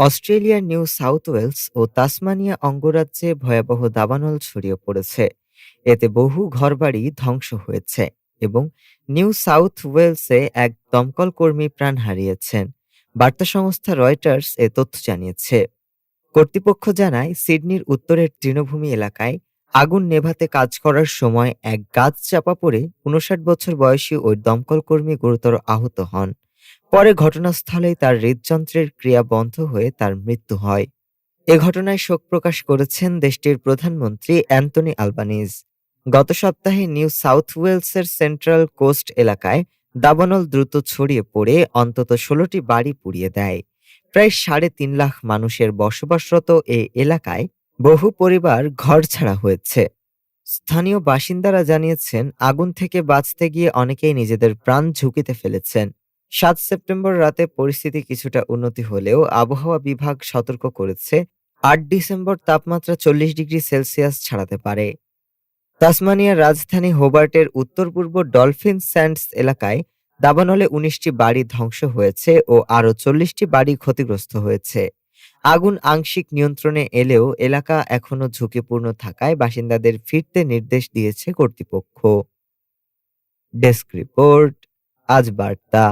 অস্ট্রেলিয়ার New South Wales ও Tasmania অঙ্গরাজ্যে ভয়াবহ দাবানল ছড়িয়ে পড়েছে। এতে বহু ঘরবাড়ি ধ্বংস হয়েছে এবং নিউ সাউথ ওয়েলসে এক দমকল কর্মী প্রাণ হারিয়েছেন। বার্তা সংস্থা রয়টার্স এ তথ্য জানিয়েছে। কর্তৃপক্ষ জানায়, সিডনির উত্তরের তৃণভূমি এলাকায় আগুন নেভাতে কাজ করার সময় এক গাছ চাপা পড়ে উনষাট বছর বয়সী ওই দমকল কর্মী গুরুতর আহত হন। পরে ঘটনাস্থলেই তার হৃদযন্ত্রের ক্রিয়া বন্ধ হয়ে তার মৃত্যু হয়। এ ঘটনায় শোক প্রকাশ করেছেন দেশটির প্রধানমন্ত্রী অ্যান্টনি আলবানিজ। গত সপ্তাহে নিউ সাউথ ওয়েলসের সেন্ট্রাল কোস্ট এলাকায় দাবানল দ্রুত ছড়িয়ে পড়ে, অন্তত ষোলোটি বাড়ি পুড়িয়ে দেয়। প্রায় সাড়ে তিন লাখ মানুষের বসবাসরত এই এলাকায় বহু পরিবার ঘর ছাড়া হয়েছে। স্থানীয় বাসিন্দারা জানিয়েছেন, আগুন থেকে বাঁচতে গিয়ে অনেকেই নিজেদের প্রাণ ঝুঁকিতে ফেলেছেন। সাত সেপ্টেম্বর রাতে পরিস্থিতি কিছুটা উন্নতি হলেও আবহাওয়া বিভাগ সতর্ক করেছে, আট ডিসেম্বর তাপমাত্রা চল্লিশ ডিগ্রি সেলসিয়াস ছাড়াতে পারে। তাসমানিয়ার রাজধানী হোবার্টের উত্তর পূর্ব ডলফিন স্যান্ডস এলাকায় দাবানলে উনিশটি বাড়ি ধ্বংস হয়েছে ও আরও চল্লিশটি বাড়ি ক্ষতিগ্রস্ত হয়েছে। আগুন আংশিক নিয়ন্ত্রণে এলেও এলাকা এখনও ঝুঁকিপূর্ণ থাকায় বাসিন্দাদের ফিরতে নির্দেশ দিয়েছে কর্তৃপক্ষ। ডেস্ক রিপোর্ট, আজ বার্তা।